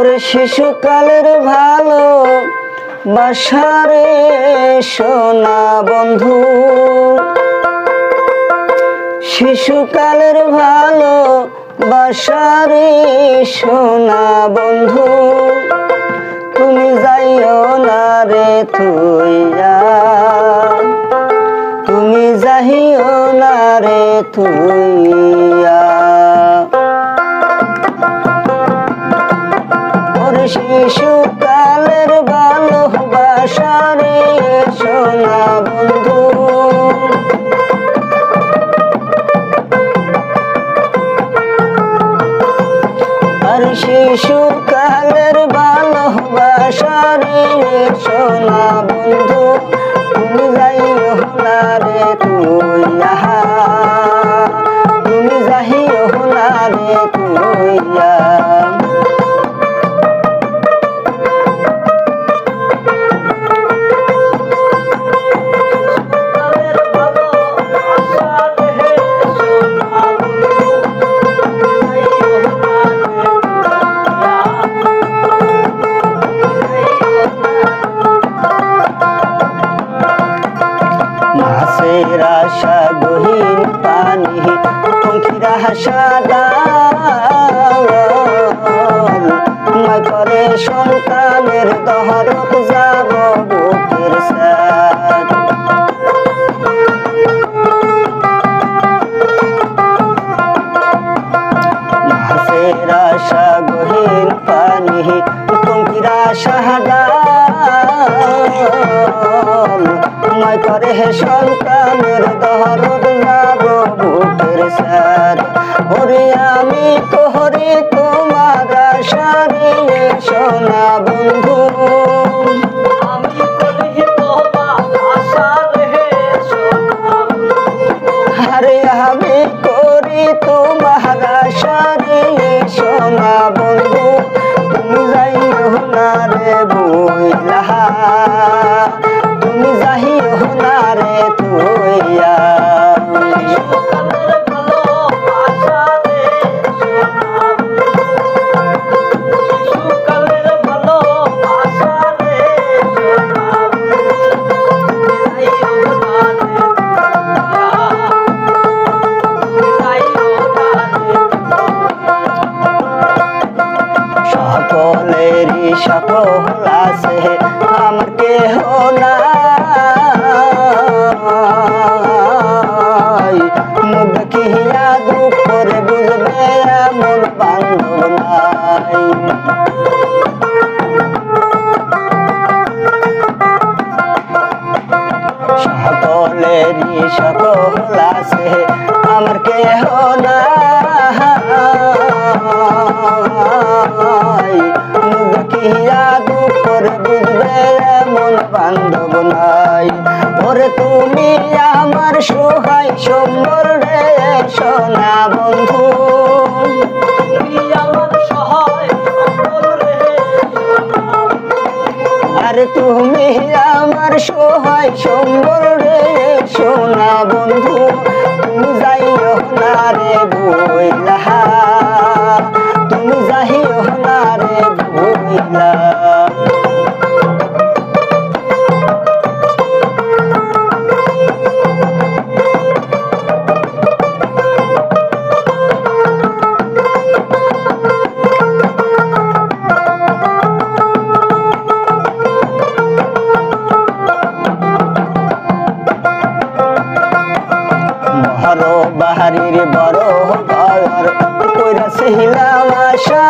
ওরে শিশুকালের ভালো বাসারে সোনা বন্ধু। শিশুকালের ভালো বাসারে সোনা বন্ধু। তুমি যাইও না রে তুইয়া তুমি যাইও না রে তুইয়া ওরে শিশুকালের ভালোবাসা রে সোনা বন্ধু। আর শিশুকালের ভালোবাসা রে সোনা বন্ধু। তুমি যাইও না তুই তুমি যাইও না রে পঙ্খির আশা ডাল করে সন্তানের দহরত যাব বুকের সাথ মাছের আশা, গহীন পানি পঙ্খির আশা ডাল মায় করে সন্তানের দহরত আরে আমি করি তোমার আশারে সোনা বন্ধু। তুমি যাই না রে তুমি যাইও সকল আছে আমার কেহ নাই। মুখ দেখিয়া দুঃখ করে বুঝবে এমন বান্ধব নাই। সকলেরই সকল আছে আমার সহায় সম্বর রে, সোনা বন্ধু। আর তুমি আমার সহায় সুন্দর রে, সোনা বন্ধু। যাইও না রে বইলা বড় বাহারির বড় ঘর কইরা ছিলাম আশা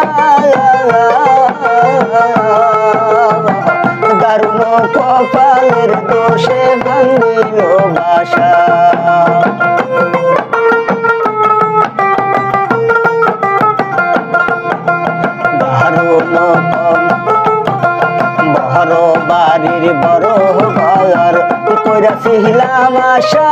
দারুণ কপালের দোষে ভাঙিল বাসা। দারুণ বাড়ির বড় ঘর কইরা ফিহিলাম আশা?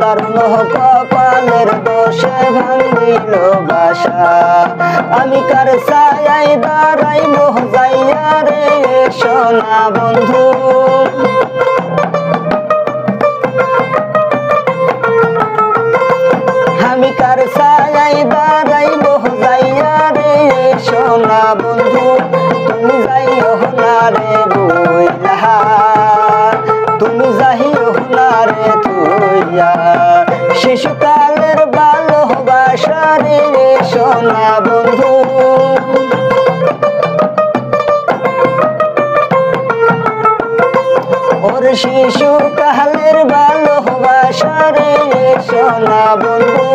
দারুণ কপালের দোষে ভাঙিল বাসা। আমি কার যাইয়া রে সোনা বন্ধু। না বন্ধু। ওর শিশু কালের ভালোবাসারে সোনা বন্ধু,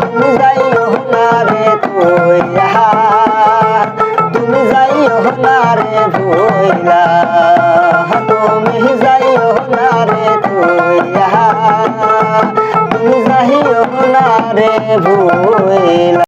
তুমি যাইও না রে তুইয়া তুমি যাইও না রে ভুইলা। তুমি যাইও না রে তুমি যাইও না রে ভুইলা।